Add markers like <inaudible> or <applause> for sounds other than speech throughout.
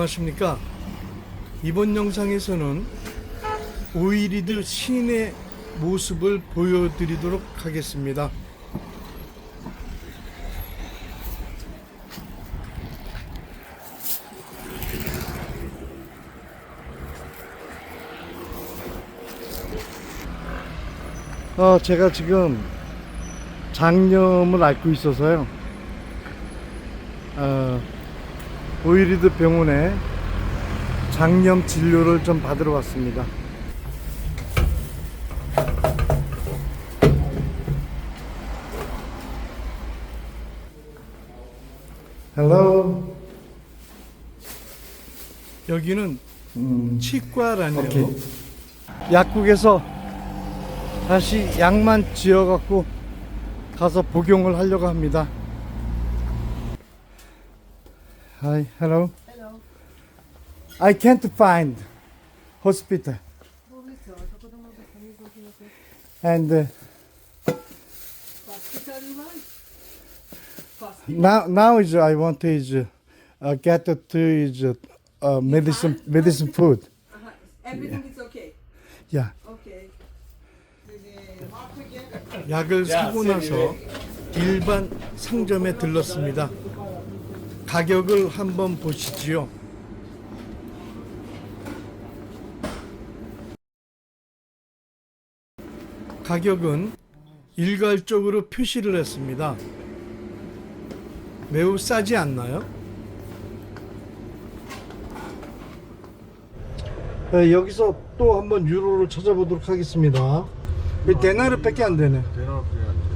안녕하십니까. 이번 영상에서는 오이리드 시내 모습을 보여드리도록 하겠습니다. 어, 제가 지금 장염을 앓고 있어서요. 어, 오이리드 병원에 장염 진료를 좀 받으러 왔습니다. 헬로. 여기는 치과라네요. 오케이. 약국에서 다시 약만 지어갖고 가서 복용을 하려고 합니다. Hi, hello. Hello. I can't find hospital. And uh, now, now is I want is uh, get to is uh, medicine medicine food. Uh-huh. Everything is okay. Yeah. Okay. 약을 사고 나서 일반 상점에 들렀습니다. 가격을 한번 보시지요. 가격은 일괄적으로 표시를 했습니다. 매우 싸지 않나요? 네, 여기서 또 한번 유로를 찾아보도록 하겠습니다. 이 데나르밖에 안 되네. Uh,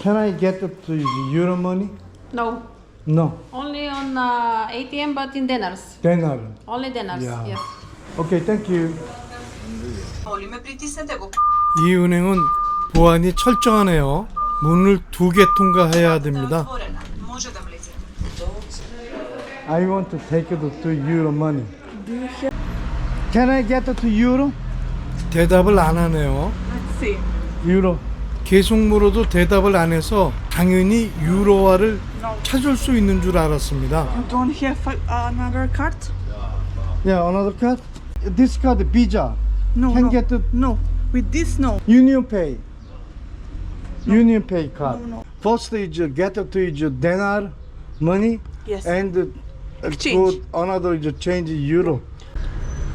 Can I get up to euro money? No. No. Only on uh, ATM, but in denars. Denar. Only denars. Yeah. Yes. Okay, thank you. 이 은행은 보안이 철저하네요. 문을 두 개 통과해야 됩니다. I want to take it to euro money. Can I get it to euro? 대답을 안 하네요. 유로. 계속 물어도 대답을 안 해서 당연히 유로화를 찾을 수 있는 줄 알았습니다. Don't have uh, another card? Yeah, another card. This card, Visa. No, Can no. get the No, with this, no. Union Pay. Union Pay card. No, no. First is uh, get to is uh, denar money Yes. and uh, Exchange. go another is uh, change euro.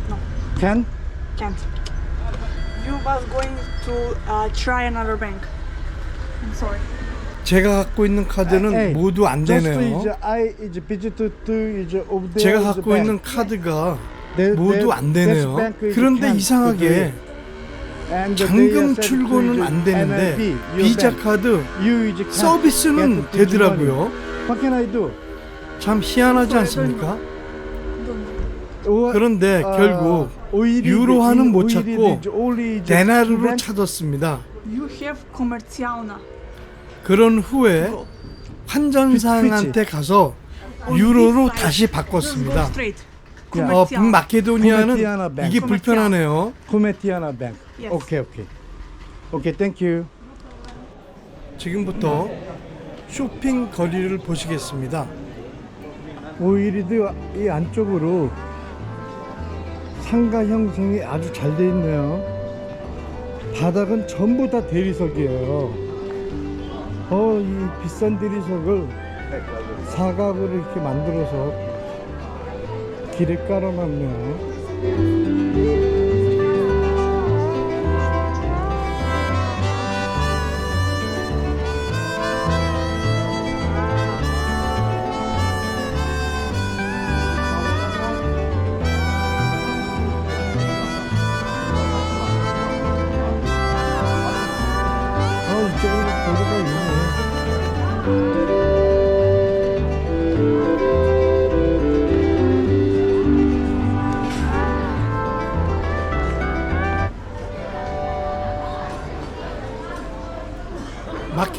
No. Can? Can't. You was going to uh, try another bank. I'm sorry. 제가 갖고 있는 카드는 Hey, 모두 안 되네요. is I over there. 제가 갖고. 있는 카드가 모두 안 되네요. 그런데 이상하게 잔금 출고는 안 되는데 비자 bank, 카드 서비스는 되더라고요. money. What can I do? 참 희한하지 않습니까? 그런데 uh, 결국 유로화는 못 찾고 데나르로 bank. 찾았습니다. 그런 후에 환전사한테 가서 유로로 다시 바꿨습니다. 어. 북마케도니아는 뱅. 이게 불편하네요. 코메티아나 뱅크. Yes. 오케이 오케이. 오케이 땡큐. 지금부터 쇼핑 거리를 보시겠습니다. 오일이드 이 안쪽으로 상가 형성이 아주 잘 돼 있네요. 바닥은 전부 다 대리석이에요. 어, 이 비싼 대리석을 사각으로 이렇게 만들어서 길에 깔아놨네요.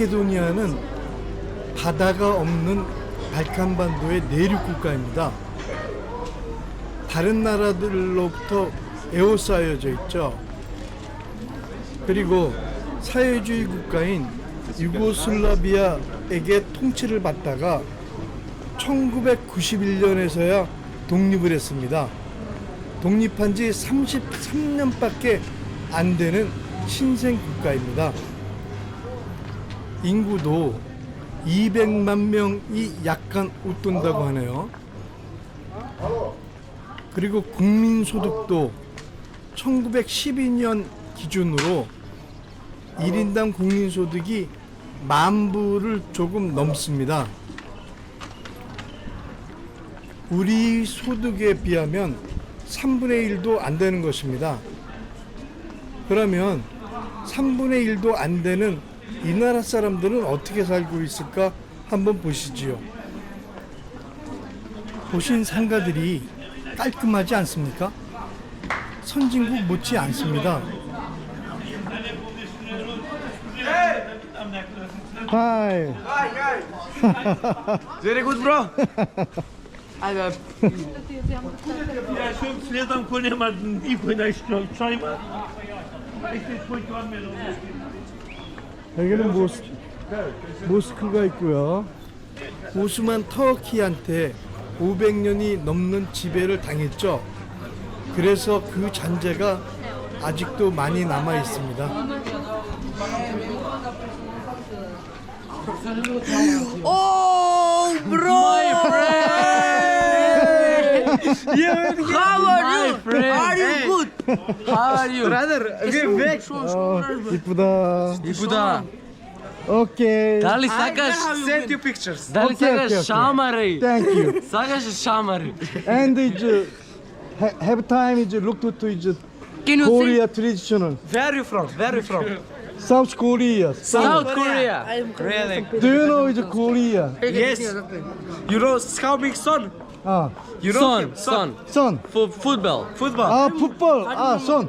마케도니아는 바다가 없는 발칸반도의 내륙 국가입니다. 다른 나라들로부터 에워싸여져 있죠. 그리고 사회주의 국가인 유고슬라비아에게 통치를 받다가 1991년에서야 독립을 했습니다. 독립한 지 33년밖에 안 되는 신생 국가입니다. 인구도 200만 명이 약간 웃돈다고 하네요. 그리고 국민 소득도 1912년 기준으로 1인당 국민 소득이 만 불을 조금 넘습니다. 우리 소득에 비하면 3분의 1도 안 되는 것입니다. 그러면 3분의 1도 안 되는 이 나라 사람들은 어떻게 살고 있을까 한번 보시지요. 보신 상가들이 깔끔하지 않습니까? 선진국 못지 않습니다. 하이. Very good, bro. Ajde, Ja, schon следом konemadım ilk oynaştım çayma. İşte koyduğum 여기는 모스, 모스크가 있고요. 오스만 터키한테 500년이 넘는 지배를 당했죠. 그래서 그 잔재가 아직도 많이 남아 있습니다. Oh, bro. My you How are you? Are you good? How are you? Brother, we're back. Oh, İpuda. İpuda. Okay. Da li. Send you pictures. Da li okay, sakaš okay, okay. Thank you. <laughs> sakaš šamari. And it's, uh, have time is look to, to is Can you Korea think? traditional. Where are you from? Where are you from? South Korea. South, South Korea. Korea. Really? Do you know it's Korea? Yes. You know Schauming Son? Ha. Europe Son. Son. Son. Fu- Futbol. Futbol. Aa futbol. Aa son.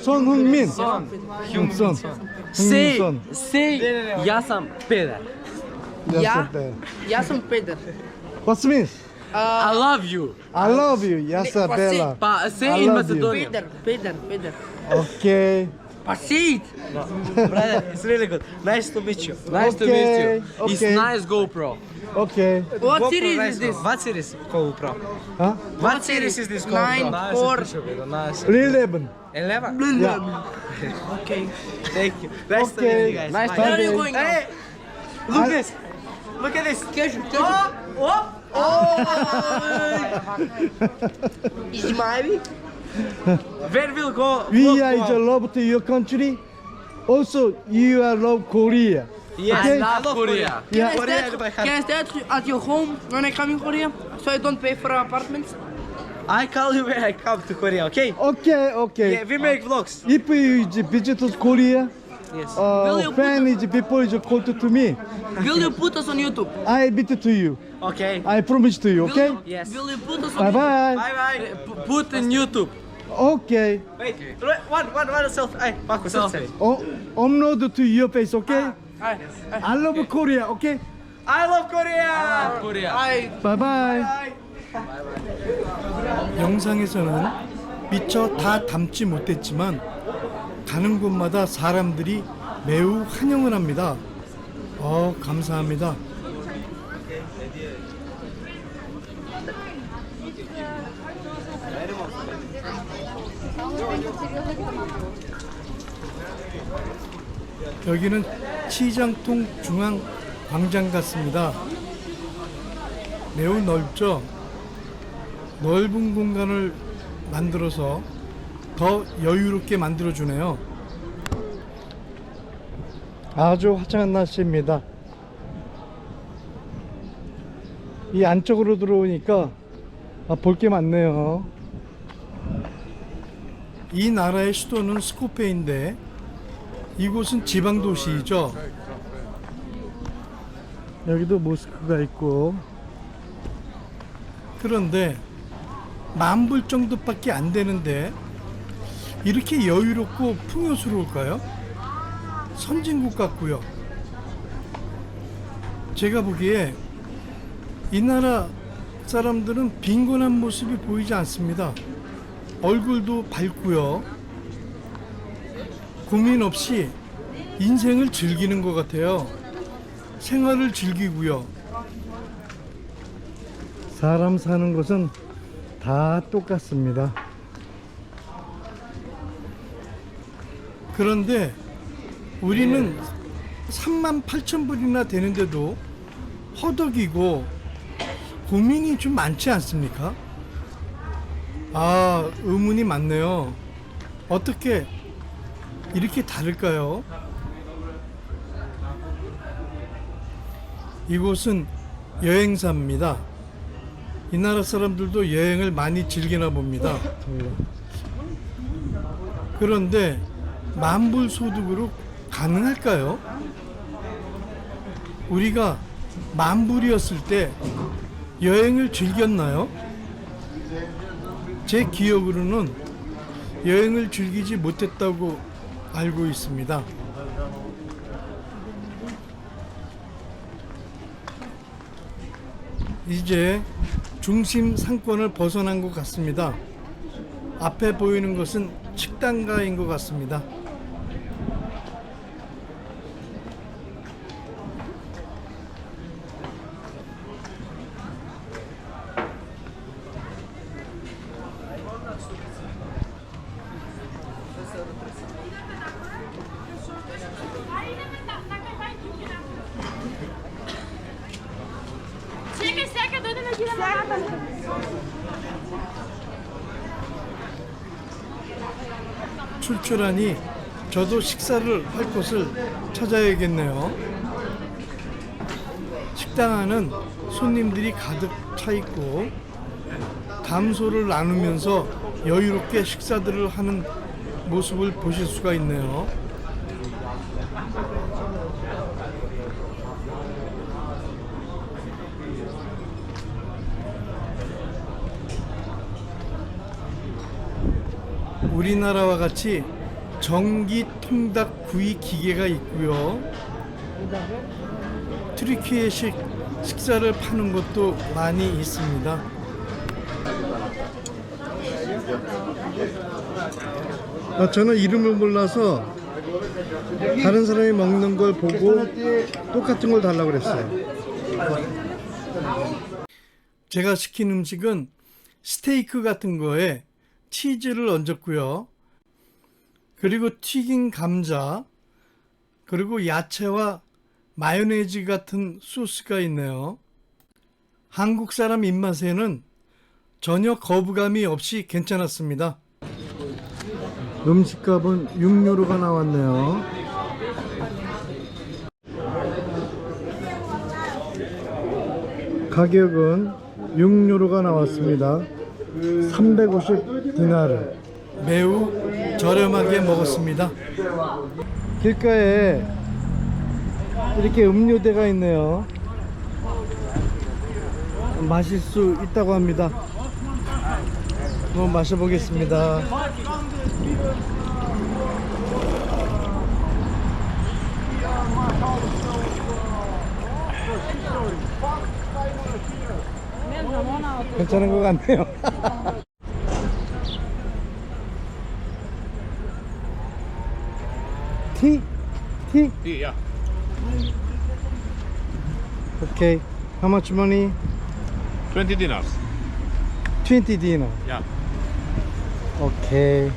Son Heung-min. Son. Heung-min Son. Son. Sei, Heung-min Peder. Son. Ya. Yes, Peder. What's means? Ah. I love you. I love you. Yes, Bella. Pa, I in love you. Macedonia. Peder, Peder, Peder. Okay. Pa sit! Brother, it's really good. Nice to meet you. Nice to meet you. It's nice GoPro. Okay. What series is this? What series GoPro? Huh? What series is this GoPro? Nine, four. Nice. 11. Eleven. Yeah. Okay. Thank you. Nice to meet you guys. Nice Bye. to Where are you you. going now? Hey, look this. Look at this. Oh oh oh! <laughs> Kažu, kažu. Izmajevi? <laughs> Where will go? We are go? the love to your country. Also, you are love Korea. Yes, Okay. I love Korea. Yeah. Can I Korea, stay, I can I stay at, at your home when I come in Korea? So I don't pay for apartments? I call you when I come to Korea, okay? Okay, okay. Yeah, we make vlogs. If you is visit to Korea, Yes. Will uh, you fan is people is called to me. Will you put us on YouTube? I beat it to you. Okay. I promise to you. Will Okay. you, Yes. Will you put us Bye on bye. Bye bye. Put in YouTube. Okay. Wait, one, one, one selfie. Hey, Marco, selfie. Oh, upload to your face. Okay. I, I love Korea. Okay. I love Korea. Korea. I, Bye bye. 영상에서는 미처 다 담지 못했지만 가는 곳마다 사람들이 매우 환영을 합니다. 어, 감사합니다. 여기는 시장통 중앙 광장 같습니다. 매우 넓죠? 넓은 공간을 만들어서 더 여유롭게 만들어주네요. 아주 화창한 날씨입니다. 이 안쪽으로 들어오니까 아, 볼 게 많네요. 이 나라의 수도는 스코페인데 이곳은 지방 도시이죠. 여기도 모스크가 있고 그런데 만불 정도밖에 안 되는데 이렇게 여유롭고 풍요스러울까요? 선진국 같고요. 제가 보기에 이 나라 사람들은 빈곤한 모습이 보이지 않습니다. 얼굴도 밝고요. 고민 없이 인생을 즐기는 것 같아요. 생활을 즐기고요. 사람 사는 곳은 다 똑같습니다. 그런데 우리는 3만 8천 불이나 되는데도 허덕이고 고민이 좀 많지 않습니까? 아, 의문이 많네요. 어떻게 이렇게 다를까요? 이곳은 여행사입니다. 이 나라 사람들도 여행을 많이 즐기나 봅니다. 그런데 만불 소득으로 가능할까요? 우리가 만불이었을 때 여행을 즐겼나요? 제 기억으로는 여행을 즐기지 못했다고 알고 있습니다. 이제 중심 상권을 벗어난 것 같습니다. 앞에 보이는 것은 식당가인 것 같습니다. 출출하니 저도 식사를 할 곳을 찾아야겠네요. 식당 안은 손님들이 가득 차 있고 담소를 나누면서 여유롭게 식사들을 하는 모습을 보실 수가 있네요. 우리나라와 같이 전기 통닭 구이 기계가 있고요. 트리키예식 식사를 파는 곳도 많이 있습니다. 아, 저는 이름을 몰라서 다른 사람이 먹는 걸 보고 똑같은 걸 달라고 그랬어요. 제가 시킨 음식은 스테이크 같은 거에 치즈를 얹었고요. 그리고 튀긴 감자, 그리고 야채와 마요네즈 같은 소스가 있네요. 한국 사람 입맛에는 전혀 거부감이 없이 괜찮았습니다. 음식값은 6유로가 나왔네요. 가격은 6유로가 나왔습니다. 350 디나르. 매우 저렴하게 먹었습니다. 길가에 이렇게 음료대가 있네요. 마실 수 있다고 합니다. 한번 마셔보겠습니다. 괜찮은 것 같네요. 티? 티? Yeah. Okay. How much money? 20 dinars. 20 dinar. Yeah. Okay.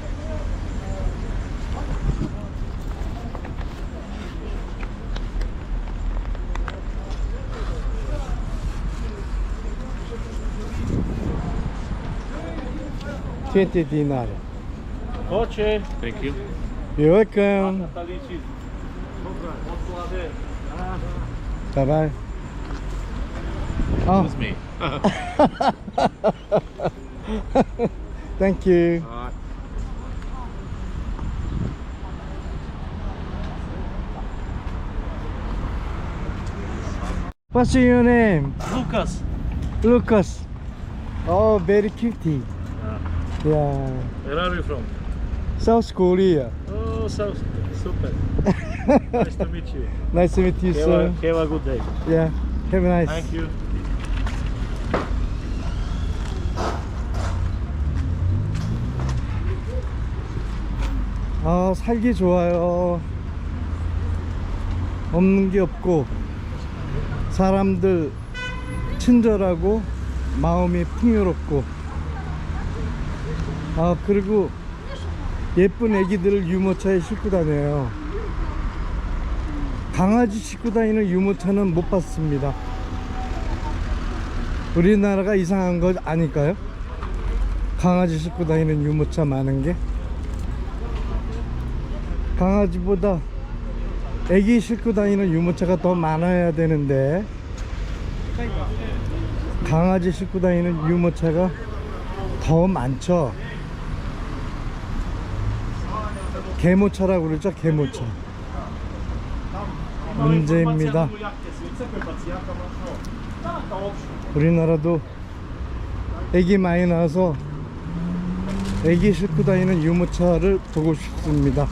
Twenty dinar. Okay. Thank you. You're welcome. Bye bye. Oh, That's me. <laughs> thank you. What's your name? Lucas. Lucas. Oh, very cutie. Yeah. Where are you from? South Korea. Oh, so super. nice to meet you. Nice to meet you, Have sir. a, have a good day. Yeah. Have a nice. Thank you. 아, 살기 좋아요. 없는 게 없고 사람들 친절하고 마음이 풍요롭고 아 그리고 예쁜 애기들을 유모차에 싣고 다녀요. 강아지 싣고 다니는 유모차는 못 봤습니다. 우리나라가 이상한 거 아닐까요? 강아지 싣고 다니는 유모차 많은 게? 강아지보다 애기 싣고 다니는 유모차가 더 많아야 되는데 강아지 싣고 다니는 유모차가 더 많죠 개모차라고 그러죠? 개모차. 문제입니다. 우리나라도 애기 많이 나와서 애기 싣고 다니는 유모차를 보고 싶습니다